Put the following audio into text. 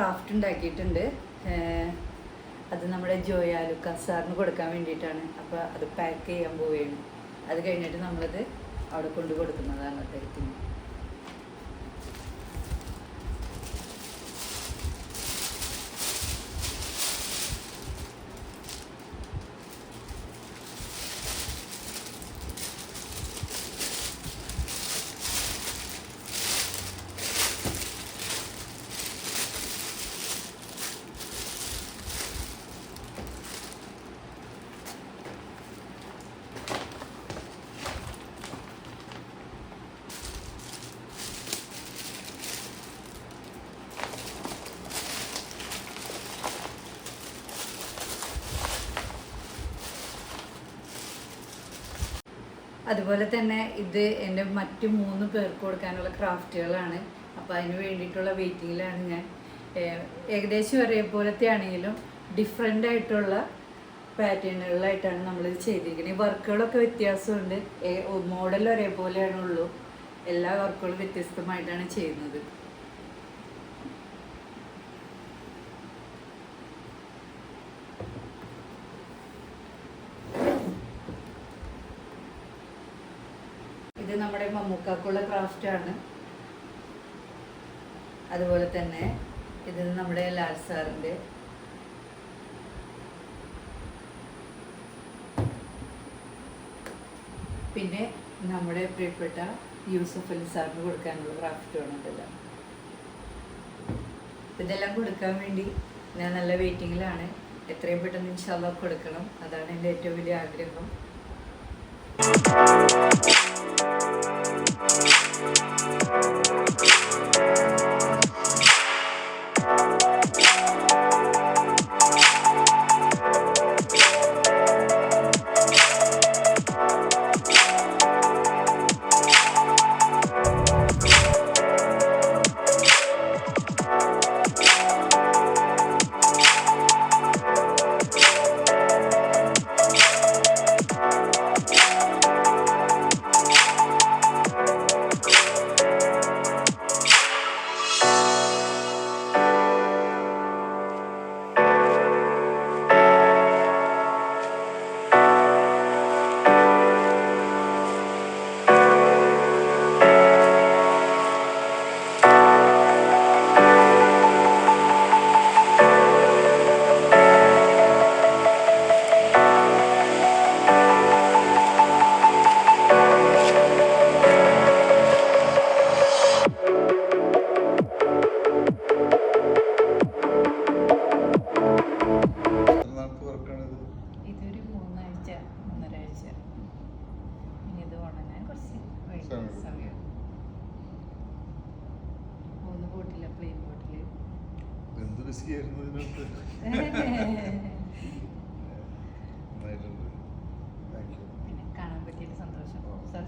Craft ഉണ്ടാക്കിയിട്ടുണ്ട്. അത് നമ്മുടെ ജോയ ലുക്കാസ് സാറിന് കൊടുക്കാൻ വേണ്ടിയിട്ടാണ്. അപ്പോൾ അത് പാക്ക് ചെയ്യാൻ പോവുകയാണ്. അത് കഴിഞ്ഞിട്ട് നമ്മളത് അവിടെ കൊണ്ട് കൊടുക്കുന്നതാണ് അദ്ദേഹത്തിന് അതുപോലെ തന്നെ ഇത് എന്റെ മറ്റ് മൂന്ന് പേർക്ക് കൊടുക്കാനുള്ള ക്രാഫ്റ്റുകളാണ്. അപ്പോൾ അതിന് വേണ്ടിയിട്ടുള്ള വെയിറ്റിങ്ങിലാണ് ഞാൻ. ഏകദേശം ഒരേപോലത്തെ ആണെങ്കിലും ഡിഫറെന്റ് ആയിട്ടുള്ള പാറ്റേണുകളിലായിട്ടാണ് നമ്മളിത് ചെയ്തിരിക്കുന്നത്. ഈ വർക്കുകളൊക്കെ വ്യത്യാസമുണ്ട്. മോഡൽ ഒരേപോലെയാണുള്ളൂ. എല്ലാ വർക്കുകളും വ്യത്യസ്തമായിട്ടാണ് ചെയ്യുന്നത്. ഇത് നമ്മുടെ മമ്മൂക്കാക്കുള്ള ക്രാഫ്റ്റ് ആണ്. അതുപോലെ തന്നെ ഇത് നമ്മുടെ ലാൽ സാറിന്റെ പിന്നെ നമ്മുടെ പ്രിയപ്പെട്ട യൂസഫ് അലി സാറിന് കൊടുക്കാനുള്ള ക്രാഫ്റ്റുമാണ് ഇതെല്ലാം. ഇതെല്ലാം കൊടുക്കാൻ വേണ്ടി ഞാൻ നല്ല വെയിറ്റിങ്ങിലാണ് എത്രയും പെട്ടെന്ന് ഇൻഷാല്ല കൊടുക്കണം. അതാണ് എന്റെ ഏറ്റവും വലിയ ആഗ്രഹം. ബിസിയായിരുന്നു ഇതിനകത്ത് നന്നായിട്ടുണ്ട് താങ്ക് യു കാണാൻ പറ്റിയ സന്തോഷം. സർ